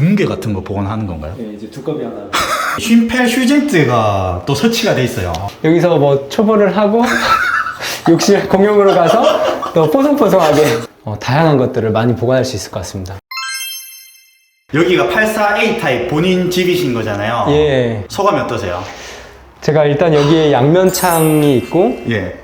금괴 같은 거 보관하는 건가요? 네, 이제 두꺼비 하나. 쉼펠 휴젠트가 또 설치가 돼 있어요. 여기서 뭐 초벌을 하고 욕실 공용으로 가서 또 뽀송뽀송하게 어, 다양한 것들을 많이 보관할 수 있을 것 같습니다. 여기가 84A 타입 본인 집이신 거잖아요. 예. 소감이 어떠세요? 제가 일단 여기에 양면창이 있고 예.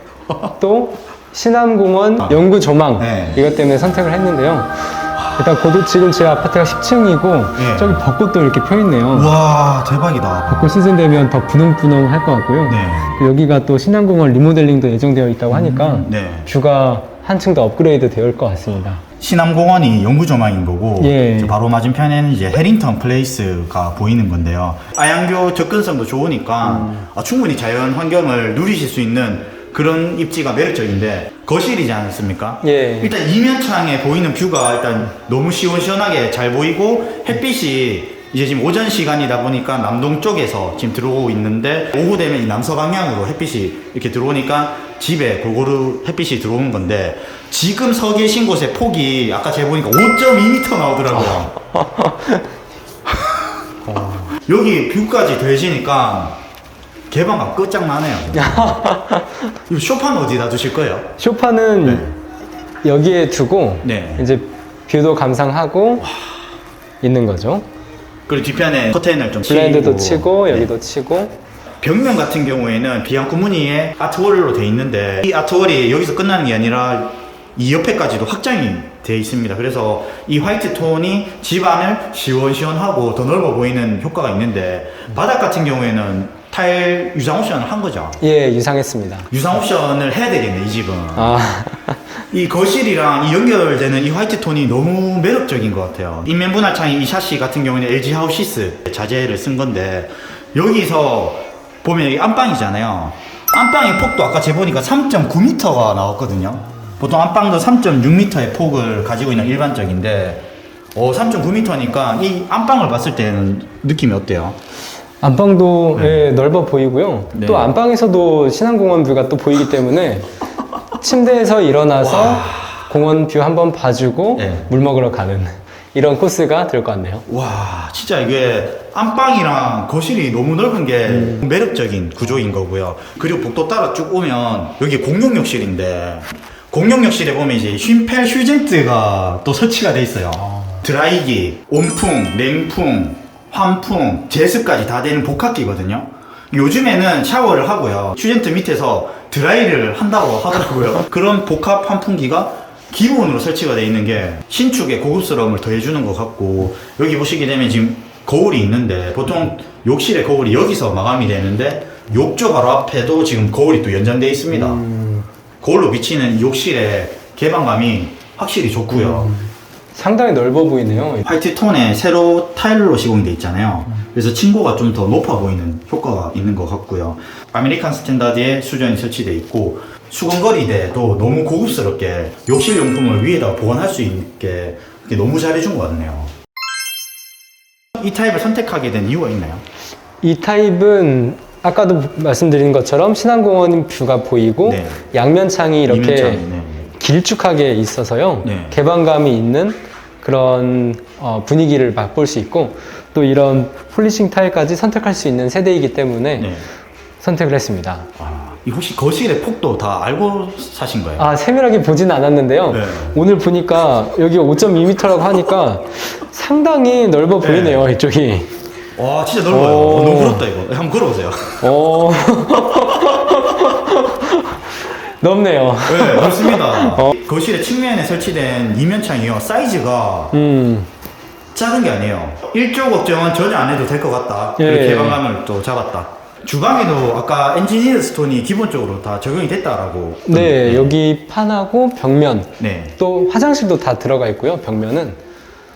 또 신암공원 연구 조망 네. 이것 때문에 선택을 했는데요. 일단 고도 지금 제 아파트가 10층이고 예. 저기 벚꽃도 이렇게 펴 있네요. 와 대박이다. 벚꽃 시즌 되면 더 분홍분홍 할 것 같고요. 네. 또 여기가 또 신암공원 리모델링도 예정되어 있다고 하니까 네. 뷰가 한층 더 업그레이드 되올 것 같습니다. 신암공원이 연구조망인 거고 예. 저 바로 맞은편에는 이제 해링턴 플레이스가 보이는 건데요. 아양교 접근성도 좋으니까 음. 아, 충분히 자연 환경을 누리실 수 있는 그런 입지가 매력적인데 거실이지 않습니까? 예. 일단 이면 창에 보이는 뷰가 일단 너무 시원시원하게 잘 보이고 햇빛이 이제 지금 오전 시간이다 보니까 남동 쪽에서 지금 들어오고 있는데 오후 되면 이 남서 방향으로 햇빛이 이렇게 들어오니까 집에 골고루 햇빛이 들어오는 건데 지금 서 계신 곳의 폭이 아까 재보니까 5.2m 나오더라고요. 여기 뷰까지 더해지니까 개방감 끝장나네요. 이 쇼파는 어디다 두실 거예요? 쇼파는 네. 여기에 두고 네. 이제 뷰도 감상하고 있는 거죠. 그리고 뒤편에 커튼을 좀 블라인드도 치고, 치고 네. 여기도 치고 벽면 같은 경우에는 비앙코 무늬의 아트월로 돼 있는데 이 아트월이 여기서 끝나는 게 아니라 이 옆에까지도 확장이 돼 있습니다. 그래서 이 화이트 톤이 집안을 시원시원하고 더 넓어 보이는 효과가 있는데 바닥 같은 경우에는 타일 유상 옵션을 한 거죠. 예 유상했습니다. 유상 옵션을 해야 되겠네 이 집은. 아 이 거실이랑 이 연결되는 이 화이트 톤이 너무 매력적인 것 같아요. 인면 분할 창이 이 샤시 같은 경우는 LG 하우시스 자재를 쓴 건데 여기서 보면 여기 안방이잖아요. 안방의 폭도 아까 재보니까 3.9m가 나왔거든요. 보통 안방도 3.6m의 폭을 가지고 있는 일반적인데 어, 3.9m니까 이 안방을 봤을 때는 느낌이 어때요? 안방도 예, 넓어 보이고요. 네. 또 안방에서도 신안공원 뷰가 또 보이기 때문에 침대에서 일어나서 공원 뷰 한번 봐주고 네. 물 먹으러 가는 이런 코스가 될 것 같네요. 와 진짜 이게 안방이랑 거실이 너무 넓은 게 음. 매력적인 구조인 거고요 그리고 복도 따라 쭉 오면 여기 공용 욕실인데 공용 욕실에 보면 이제 쉼펠 휴젠트가 또 설치가 돼 있어요 드라이기, 온풍, 냉풍, 환풍, 제습까지 다 되는 복합기거든요. 요즘에는 샤워를 하고요. 휴젠트 밑에서 드라이를 한다고 하더라고요. 그런 복합 환풍기가 기본으로 설치가 되어 있는 게 신축의 고급스러움을 더해주는 것 같고 여기 보시게 되면 지금 거울이 있는데 보통 욕실의 거울이 여기서 마감이 되는데 욕조 바로 앞에도 지금 거울이 또 연장되어 있습니다. 거울로 비치는 욕실의 개방감이 확실히 좋고요. 상당히 넓어 보이네요. 화이트 톤에 세로 타일로 시공이 돼 있잖아요. 그래서 층고가 좀 더 높아 보이는 효과가 있는 것 같고요. 아메리칸 스탠다드의 수전이 설치되어 있고 수건거리대도 너무 고급스럽게 욕실 용품을 위에다 보관할 수 있게 너무 잘해준 것 같네요. 이 타입을 선택하게 된 이유가 있나요? 이 타입은 아까도 말씀드린 것처럼 신안공원 뷰가 보이고 네. 양면 창이 이렇게 이면창이, 네. 길쭉하게 있어서요. 네. 개방감이 있는 그런 어, 분위기를 맛볼 수 있고 또 이런 폴리싱 타일까지 선택할 수 있는 세대이기 때문에 네. 선택을 했습니다. 아, 이 혹시 거실의 폭도 다 알고 사신 거예요? 아 세밀하게 보진 않았는데요. 네. 오늘 보니까 여기 5.2m라고 하니까 상당히 넓어 네. 보이네요. 이쪽이. 와 진짜 넓어요. 오. 어, 너무 부럽다 이거. 한번 걸어보세요. 어. 넓네요. 네, 넓습니다. 거실의 측면에 설치된 이면창이요. 사이즈가 음. 작은 게 아니에요. 일조 걱정은 전혀 안 해도 될 것 같다. 예. 그리고 개방감을 또 잡았다. 주방에도 아까 엔지니어 스톤이 기본적으로 다 적용이 됐다라고. 네, 여기 판하고 벽면 네. 또 화장실도 다 들어가 있고요. 벽면은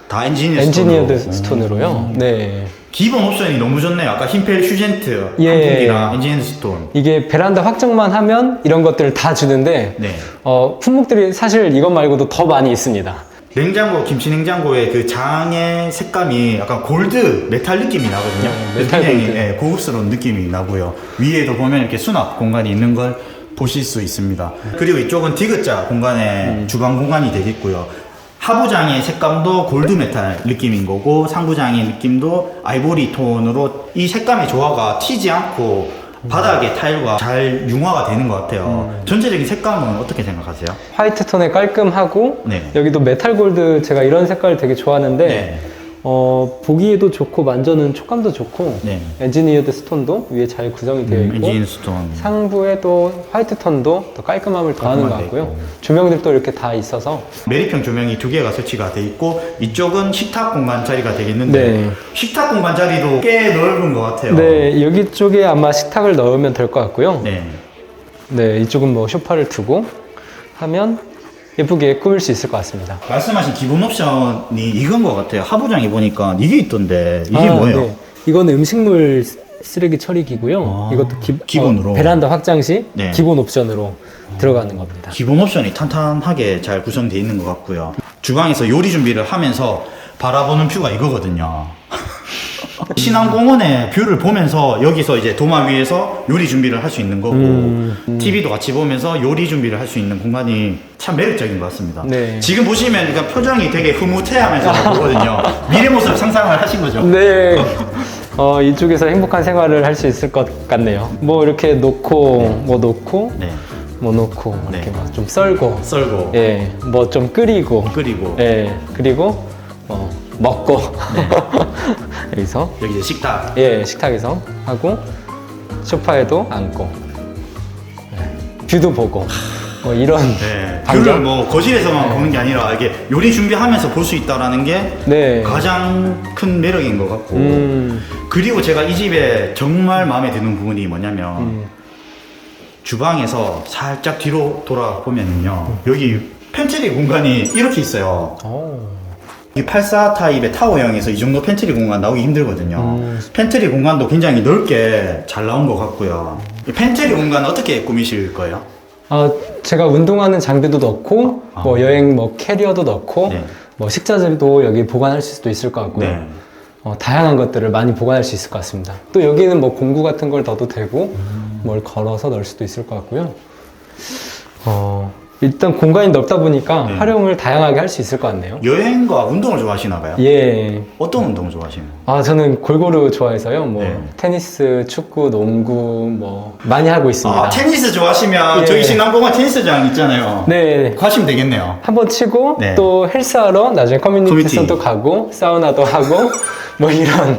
다 엔지니어 엔지니어드 스톤으로. 스톤으로요. 네. 기본 옵션이 너무 좋네요. 아까 흰펠 휴젠트, 예. 한풍기랑 엔지니어 스톤. 이게 베란다 확정만 하면 이런 것들을 다 주는데 네. 어, 품목들이 사실 이것 말고도 더 많이 있습니다. 냉장고, 김치 냉장고의 그 장의 색감이 약간 골드 메탈 느낌이 나거든요. 네, 그래서 메탈 굉장히, 골드. 예, 고급스러운 느낌이 나고요. 위에도 보면 이렇게 수납 공간이 있는 걸 보실 수 있습니다. 그리고 이쪽은 디귿자 공간에 음. 주방 공간이 되겠고요. 하부장의 색감도 골드 메탈 느낌인 거고 상부장의 느낌도 아이보리 톤으로 이 색감의 조화가 튀지 않고 바닥의 타일과 잘 융화가 되는 것 같아요. 전체적인 색감은 어떻게 생각하세요? 화이트 톤에 깔끔하고 네. 여기도 메탈 골드 제가 이런 색깔 되게 좋아하는데 네. 어, 보기에도 좋고 만져는 촉감도 좋고 네. 엔지니어드 스톤도 위에 잘 구성이 되어 있고 엔진 스톤. 상부에 또 화이트 톤도 더 깔끔함을 더하는 것 깔끔하게 같고요. 있고. 조명들도 이렇게 다 있어서 메리평 조명이 두 개가 설치가 돼 있고 이쪽은 식탁 공간 자리가 되겠는데 네. 식탁 공간 자리도 꽤 넓은 것 같아요. 네 여기 쪽에 아마 식탁을 넣으면 될 것 같고요. 네. 네 이쪽은 뭐 소파를 두고 하면 예쁘게 꾸밀 수 있을 것 같습니다. 말씀하신 기본 옵션이 이건 것 같아요. 하부장에 보니까 이게 있던데 이게 아, 뭐예요? 네. 이건 음식물 쓰레기 처리기고요. 아, 이것도 기, 기본으로. 어, 베란다 확장 시 네. 기본 옵션으로 들어가는 겁니다. 기본 옵션이 탄탄하게 잘 구성되어 있는 것 같고요. 주방에서 요리 준비를 하면서 바라보는 뷰가 이거거든요. 신안공원의 뷰를 보면서 여기서 이제 도마 위에서 요리 준비를 할 수 있는 거고 음, TV도 같이 보면서 요리 준비를 할 수 있는 공간이 참 매력적인 것 같습니다. 네. 지금 보시면 그러니까 표정이 되게 흐뭇해하면서 보거든요. 미래 모습 상상을 하신 거죠? 네. 어, 이쪽에서 행복한 생활을 할 수 있을 것 같네요. 뭐 이렇게 놓고 뭐 놓고 네. 뭐 놓고 이렇게 네. 막 좀 썰고 썰고 예, 뭐 좀 끓이고 끓이고 예, 그리고 뭐 먹고. 네. 여기서. 여기 이제 식탁. 예, 식탁에서 하고 소파에도 앉고. 예, 뷰도 보고. 뭐 이런 네. 뷰를 뭐 거실에서만 보는 게 아니라 이게 요리 준비하면서 볼 수 있다라는 게 네. 가장 큰 매력인 것 같고. 음, 그리고 제가 이 집에 정말 마음에 드는 부분이 뭐냐면 음. 주방에서 살짝 뒤로 돌아보면요 여기 팬트리 공간이 이렇게 있어요. 오. 이 84 타입의 타워형에서 이 정도 팬트리 공간 나오기 힘들거든요 음. 팬트리 공간도 굉장히 넓게 잘 나온 것 같고요 이 팬트리 공간 어떻게 꾸미실 거예요? 아, 제가 운동하는 장비도 넣고 아. 뭐 여행 뭐 캐리어도 넣고 네. 뭐 식자재도 여기 보관할 수도 있을 것 같고요. 네. 어, 다양한 것들을 많이 보관할 수 있을 것 같습니다. 또 여기는 뭐 공구 같은 걸 넣어도 되고 음. 뭘 걸어서 넣을 수도 있을 것 같고요. 어, 일단 공간이 넓다 보니까 네. 활용을 다양하게 할 수 있을 것 같네요. 여행과 운동을 좋아하시나 봐요? 예. 어떤 운동 좋아하시나요? 아, 저는 골고루 좋아해서요. 뭐 네. 테니스, 축구, 농구 뭐 많이 하고 있습니다. 아, 테니스 좋아하시면 예. 저희 신남공원 테니스장 있잖아요. 네. 가시면 되겠네요. 한번 치고 네. 또 헬스하러 나중에 커뮤니티. 커뮤니티선도 가고 사우나도 하고 뭐 이런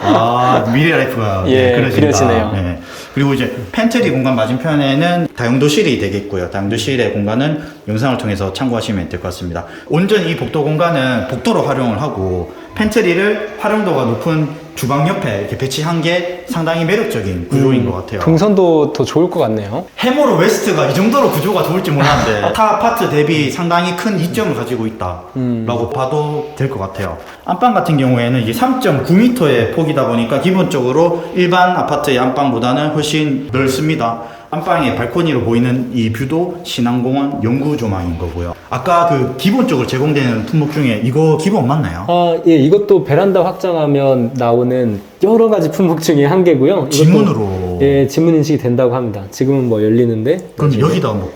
아, 미래 라이프가 예, 네, 그려진다. 그려지네요. 네. 그리고 이제 팬트리 공간 맞은편에는 다용도실이 되겠고요. 다용도실의 공간은 영상을 통해서 참고하시면 될 것 같습니다. 온전히 이 복도 공간은 복도로 활용을 하고 팬트리를 활용도가 높은 주방 옆에 이렇게 배치한 게 상당히 매력적인 구조인 것 같아요. 동선도 더 좋을 것 같네요. 해모로 웨스트가 이 정도로 구조가 좋을지 몰랐는데 타 아파트 대비 상당히 큰 이점을 가지고 있다라고 음. 봐도 될 것 같아요. 안방 같은 경우에는 이게 3.9m의 폭이다 보니까 기본적으로 일반 아파트의 안방보다는 훨씬 넓습니다. 안방에 발코니로 보이는 이 뷰도 신안공원 영구 조망인 거고요. 아까 그 기본적으로 제공되는 품목 중에 이거 기본 맞나요? 아, 예, 이것도 베란다 확장하면 나오는 여러 가지 품목 중에 한 개고요. 이것도, 지문으로. 예, 지문 인식이 된다고 합니다. 지금은 뭐 열리는데 그럼 나중에, 여기다 뭐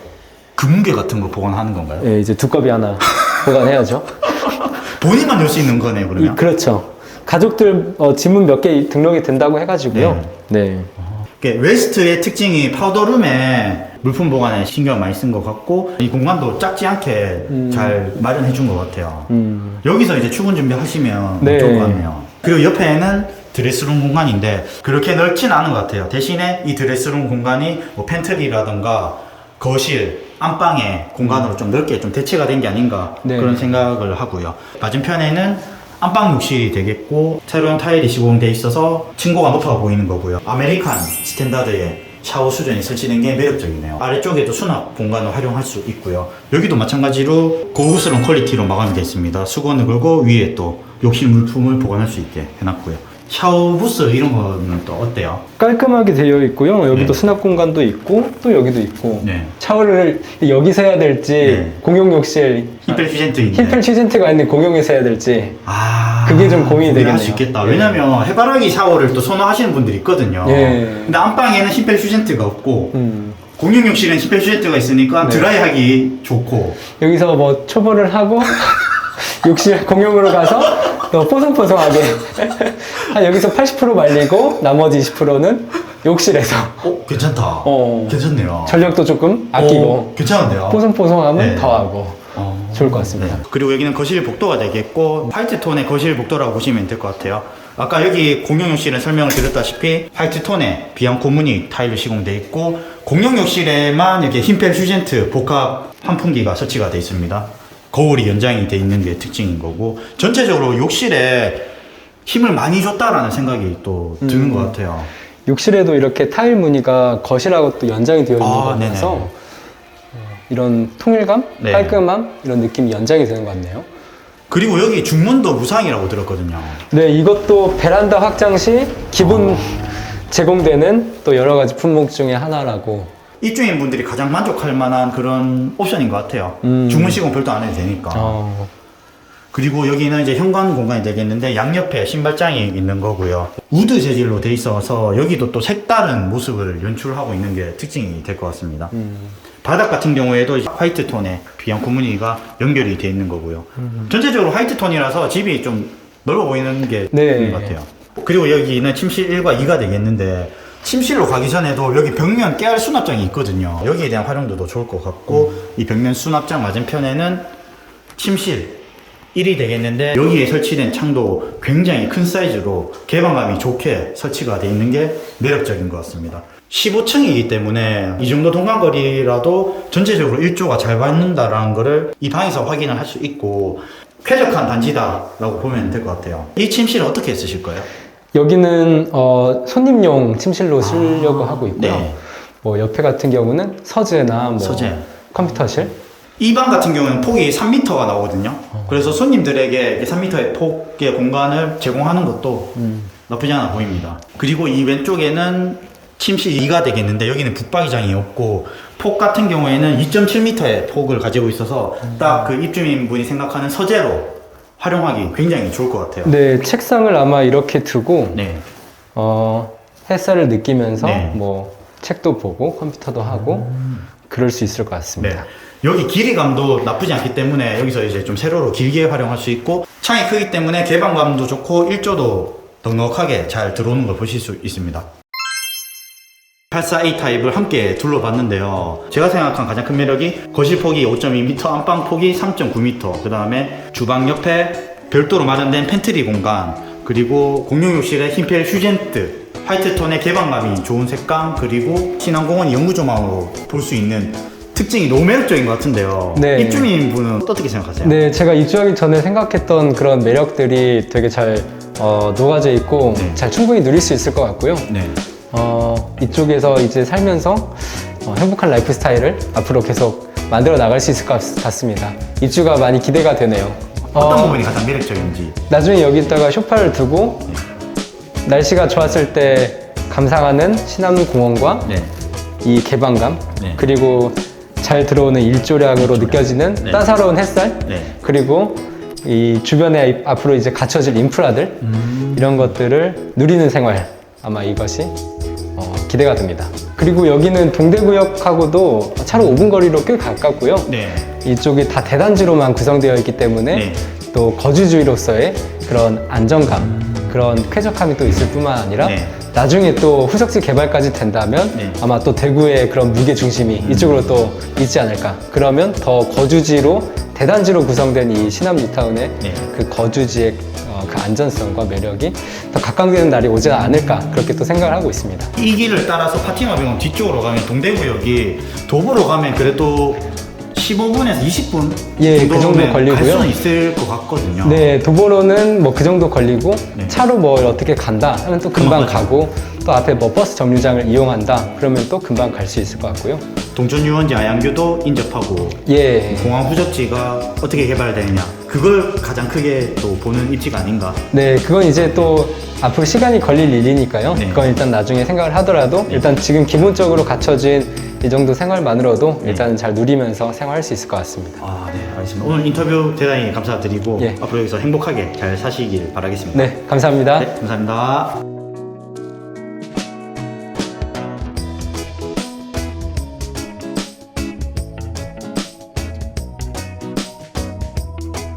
금괴 같은 거 보관하는 건가요? 예, 이제 두꺼비 하나 보관해야죠. 본인만 열 수 있는 거네요, 이, 그러면. 그렇죠. 가족들 어, 지문 몇 개 등록이 된다고 해가지고요. 네. 이게 웨스트의 특징이 파우더룸에 물품 보관에 신경 많이 쓴 것 같고 이 공간도 작지 않게 잘 마련해 준 것 같아요. 음, 여기서 이제 출근 준비하시면 네. 좋을 것 같네요. 그리고 옆에는 드레스룸 공간인데 그렇게 넓지는 않은 것 같아요. 대신에 이 드레스룸 공간이 뭐 팬트리라든가 거실, 안방의 공간으로 좀 넓게 좀 대체가 된 게 아닌가 네. 그런 생각을 하고요. 맞은편에는 안방 욕실이 되겠고 새로운 타일이 시공돼 있어서 층고가 높아 보이는 거고요. 아메리칸 스탠다드의 샤워 수전이 설치된 게 매력적이네요. 아래쪽에도 수납 공간을 활용할 수 있고요. 여기도 마찬가지로 고급스러운 퀄리티로 마감이 되어 있습니다. 수건을 걸고 위에 또 욕실 물품을 보관할 수 있게 해놨고요. 샤워 부스 이런 거는 또 어때요? 깔끔하게 되어 있고요. 여기도 네. 수납 공간도 있고 또 여기도 있고 네. 샤워를 여기서 해야 될지 네. 공용 욕실 힙펠 퓨젠트인데. 힙펠 취젠트가 있는 공용에서 해야 될지 아, 그게 좀 고민이 고민할 되겠네요. 수 있겠다. 예. 왜냐면 해바라기 샤워를 또 선호하시는 분들이 있거든요. 예. 근데 안방에는 힙펠 퓨젠트가 없고 음, 공용 욕실은 힙펠 퓨젠트가 있으니까 네. 드라이하기 좋고 여기서 뭐 초벌을 하고 욕실 공용으로 가서 또 뽀송뽀송하게 한 여기서 80% 말리고 나머지 20%는 욕실에서 어, 괜찮다. 어. 괜찮네요. 전력도 조금 아끼고 어, 괜찮은데요? 뽀송뽀송함은 네. 더하고 어. 좋을 것 같습니다. 그리고 여기는 거실 복도가 되겠고 화이트 톤의 거실 복도라고 보시면 될 것 같아요. 아까 여기 공용 욕실은 설명을 드렸다시피 화이트 톤의 비앙코 무늬 타일로 시공되어 있고 공용 욕실에만 이렇게 흰펠 휴젠트 복합 환풍기가 설치가 되어 있습니다. 거울이 연장이 되어 있는 게 특징인 거고 전체적으로 욕실에 힘을 많이 줬다라는 생각이 또 드는 음. 것 같아요. 욕실에도 이렇게 타일 무늬가 거실하고 또 연장이 되어 있는 아, 거 네네. 같아서 어, 이런 통일감, 네. 깔끔함 이런 느낌이 연장이 되는 것 같네요. 그리고 여기 중문도 무상이라고 들었거든요. 네, 이것도 베란다 확장 시 기본 제공되는 또 여러 가지 품목 중에 하나라고. 입주인 분들이 가장 만족할 만한 그런 옵션인 것 같아요. 음. 주문 시공 별도 안 해도 되니까. 어, 그리고 여기는 이제 현관 공간이 되겠는데 양옆에 신발장이 있는 거고요. 우드 재질로 돼 있어서 여기도 또 색다른 모습을 연출하고 있는 게 특징이 될 것 같습니다. 음. 바닥 같은 경우에도 화이트 톤의 비앙코 무늬가 연결이 돼 있는 거고요. 전체적으로 화이트 톤이라서 집이 좀 넓어 보이는 게 네. 있는 것 같아요. 그리고 여기는 침실 1과 2가 되겠는데 침실로 가기 전에도 여기 벽면 깨알 수납장이 있거든요. 여기에 대한 활용도도 좋을 것 같고 이 벽면 수납장 맞은편에는 침실 1이 되겠는데 여기에 설치된 창도 굉장히 큰 사이즈로 개방감이 좋게 설치가 되어 있는 게 매력적인 것 같습니다. 15층이기 때문에 이 정도 동간거리라도 전체적으로 일조가 잘 받는다라는 거를 이 방에서 확인을 할 수 있고 쾌적한 단지다라고 보면 될 것 같아요. 이 침실은 어떻게 쓰실 거예요? 여기는 어, 손님용 침실로 쓰려고 하고 있고요. 네. 뭐 옆에 같은 경우는 서재나 뭐 서재. 컴퓨터실. 이 방 같은 경우는 폭이 3m가 나오거든요. 그래서 손님들에게 3m의 폭의 공간을 제공하는 것도 나쁘지 않아 보입니다. 그리고 이 왼쪽에는 침실 2가 되겠는데 여기는 붙박이장이 없고 폭 같은 경우에는 2.7m의 폭을 가지고 있어서 딱 그 입주민분이 생각하는 서재로 활용하기 굉장히 좋을 것 같아요. 네, 책상을 아마 이렇게 두고 네. 어, 햇살을 느끼면서 네. 뭐 책도 보고 컴퓨터도 하고 그럴 수 있을 것 네. 같습니다. 여기 길이감도 나쁘지 않기 때문에 여기서 이제 좀 세로로 길게 활용할 수 있고 창이 크기 때문에 개방감도 좋고 일조도 넉넉하게 잘 들어오는 걸 보실 수 있습니다. 84A 타입을 함께 둘러봤는데요. 제가 생각한 가장 큰 매력이 거실 폭이 5.2m, 안방 폭이 3.9m, 그 다음에 주방 옆에 별도로 마련된 팬트리 공간, 그리고 공용 욕실에 흰펠 휴젠트, 화이트 톤의 개방감이 좋은 색감, 그리고 신안공원 연구조망으로 볼 수 있는 특징이 너무 매력적인 것 같은데요. 네. 입주민 분은 어떻게 생각하세요? 네, 제가 입주하기 전에 생각했던 그런 매력들이 되게 잘 어, 녹아져 있고 네. 잘 충분히 누릴 수 있을 것 같고요. 네. 어, 이쪽에서 이제 살면서 어, 행복한 라이프 스타일을 앞으로 계속 만들어 나갈 수 있을 것 같- 같습니다. 입주가 많이 기대가 되네요. 어떤 어, 부분이 가장 매력적인지. 나중에 여기다가 쇼파를 두고 날씨가 좋았을 때 감상하는 신암공원과 네. 이 개방감 네. 그리고 잘 들어오는 일조량으로 느껴지는 네. 따사로운 햇살 네. 그리고 이 주변에 앞으로 이제 갖춰질 인프라들 음. 이런 것들을 누리는 생활 아마 이것이 어, 기대가 됩니다. 그리고 여기는 동대구역하고도 차로 5분 거리로 꽤 가깝고요. 네. 이쪽이 다 대단지로만 구성되어 있기 때문에 네. 또 거주주의로서의 그런 안정감, 그런 쾌적함이 또 있을 뿐만 아니라 네. 나중에 또 후석지 개발까지 된다면 네. 음. 아마 또 대구의 그런 무게 중심이 이쪽으로 또 있지 않을까. 그러면 더 거주지로 대단지로 구성된 이 신암 뉴타운의 네. 그 거주지의 어, 그 안전성과 매력이 더 각광되는 날이 오지 않을까 그렇게 또 생각을 하고 있습니다. 이 길을 따라서 파티마 병원 뒤쪽으로 가면 동대구역이 도보로 가면 그래도 15분에서 20분 예, 그 정도 갈 걸리고요. 수는 있을 것 같거든요. 네, 도보로는 뭐 그 정도 걸리고 네. 차로 뭐 어떻게 간다 하면 또 금방 금방. 가고 또 앞에 뭐 버스 정류장을 이용한다 그러면 또 금방 갈 수 있을 것 같고요. 동전 유원지 아양교도 인접하고 예. 공항 후적지가 어떻게 개발되느냐 그걸 가장 크게 또 보는 입지가 아닌가. 네, 그건 이제 또 앞으로 시간이 걸릴 일이니까요. 네. 그건 일단 나중에 생각을 하더라도 일단 지금 기본적으로 갖춰진 이 정도 생활만으로도 네. 일단 잘 누리면서 생활할 수 있을 것 같습니다. 아, 네, 알겠습니다. 오늘 인터뷰 대단히 감사드리고 예. 앞으로 여기서 행복하게 잘 사시길 바라겠습니다. 네, 감사합니다. 네, 감사합니다.